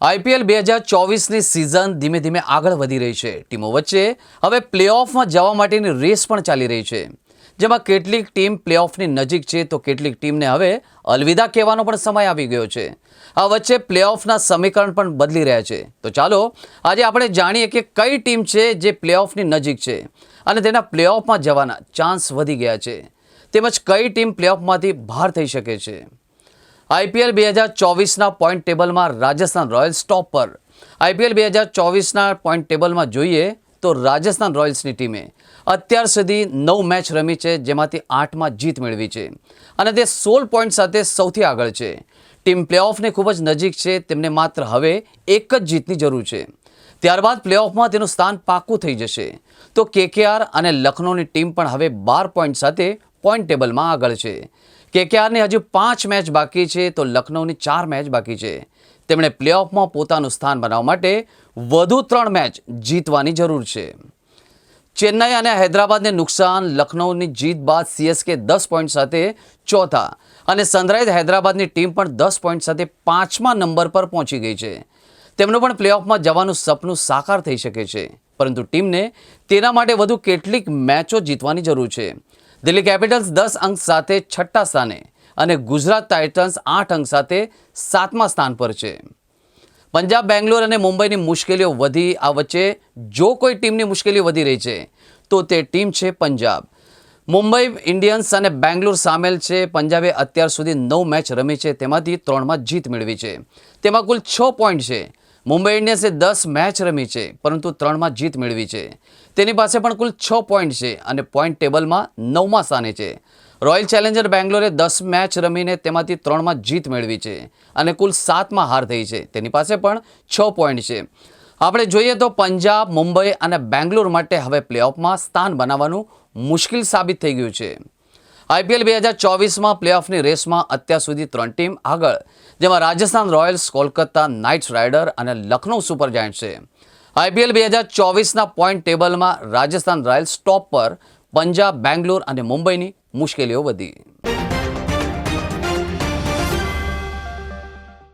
IPL બે હજાર ચોવીસની season ધીમે ધીમે આગળ વધી રહી છે. ટીમો વચ્ચે હવે પ્લેઓફમાં જવા માટેની રેસ પણ ચાલી રહી છે. જેમાં કેટલીક ટીમ પ્લેઓફની નજીક છે તો કેટલીક ટીમને હવે અલવિદા કહેવાનો પણ સમય આવી ગયો છે. આ વચ્ચે પ્લેઓફના સમીકરણ પણ બદલી રહ્યા છે. તો ચાલો, આજે આપણે જાણીએ કે કઈ ટીમ છે જે પ્લેઓફની નજીક છે અને તેના પ્લેઓફમાં જવાના ચાન્સ વધી ગયા છે. તેમજ કઈ ટીમ પ્લેઓફમાંથી બહાર થઈ શકે છે. આઈપીએલ બે હજાર ચોવીસના પોઈન્ટ ટેબલમાં રાજસ્થાન રોયલ્સ ટોપ પર. આઈપીએલ બે હજાર ચોવીસના પોઈન્ટ ટેબલમાં જોઈએ તો રાજસ્થાન રોયલ્સની ટીમે અત્યાર સુધી નવ મેચ રમી છે, જેમાંથી આઠમાં જીત મેળવી છે. અને તે સોળ પોઈન્ટ સાથે સૌથી આગળ છે. ટીમ પ્લેઓફને ખૂબ જ નજીક છે, તેમને માત્ર હવે એક જ જીતની જરૂર છે. ત્યારબાદ પ્લેઓફમાં તેનું સ્થાન પાક્કું થઈ જશે. તો કેકેઆર અને લખનૌની ટીમ પણ હવે બાર પોઈન્ટ સાથે પોઈન્ટ ટેબલમાં આગળ છે. કેકેઆરની હજુ પાંચ મેચ બાકી છે તો લખનૌની ચાર મેચ બાકી છે. તેમણે પ્લેઓફમાં પોતાનું સ્થાન બનાવવા માટે વધુ ત્રણ મેચ જીતવાની જરૂર છે. ચેન્નાઈ અને હૈદરાબાદને નુકસાન, લખનૌની જીત બાદ સીએસકે દસ પોઈન્ટ સાથે ચોથા અને સનરાઇઝ હૈદરાબાદની ટીમ પણ દસ પોઈન્ટ સાથે પાંચમા નંબર પર પહોંચી ગઈ છે. તેમનું પણ પ્લેઓફમાં જવાનું સપનું સાકાર થઈ શકે છે, પરંતુ ટીમને તેના માટે વધુ કેટલીક મેચો જીતવાની જરૂર છે. દિલ્હી કેપિટલ્સ દસ અંક સાથે છઠ્ઠા સ્થાને અને ગુજરાત ટાઇટન્સ આઠ અંક સાથે સાતમા સ્થાન પર છે. પંજાબ, બેંગ્લોર અને મુંબઈની મુશ્કેલીઓ વધી, આ વચ્ચે જો કોઈ ટીમની મુશ્કેલીઓ વધી રહી છે, તો તે ટીમ છે પંજાબ. મુંબઈ ઇન્ડિયન્સ અને બેંગ્લોર સામેલ છે. પંજાબે અત્યાર સુધી નવ મેચ રમી છે. તેમાંથી ત્રણમાં જીત મેળવી છે. તેમાં કુલ છ પોઈન્ટ છે. મુંબઈ ઇન્ડિયન્સે દસ મેચ રમી છે, પરંતુ ત્રણમાં જીત મેળવી છે. તેની પાસે પણ કુલ છ પોઈન્ટ છે અને પોઈન્ટ ટેબલમાં નવમાં સ્થાને છે. રોયલ ચેલેન્જર બેંગ્લોરે દસ મેચ રમીને તેમાંથી ત્રણમાં જીત મેળવી છે અને કુલ સાતમાં હાર થઈ છે. તેની પાસે પણ છ પોઈન્ટ છે. આપણે જોઈએ તો પંજાબ, મુંબઈ અને બેંગ્લોર માટે હવે પ્લેઓફમાં સ્થાન બનાવવાનું મુશ્કેલ સાબિત થઈ ગયું છે. આઈપીએલ બે હજાર ચોવીસમાં પ્લેઓફની રેસમાં અત્યાર સુધી ત્રણ ટીમ આગળ, જેમાં Rajasthan Royals, Kolkata Knight Rider અને લખનૌ સુપર જાયન્ટ છે. આઈપીએલ બે હજાર ચોવીસના પોઈન્ટ ટેબલમાં રાજસ્થાન રોયલ્સ ટોપ પર, પંજાબ, બેંગ્લોર અને મુંબઈની મુશ્કેલીઓ વધી.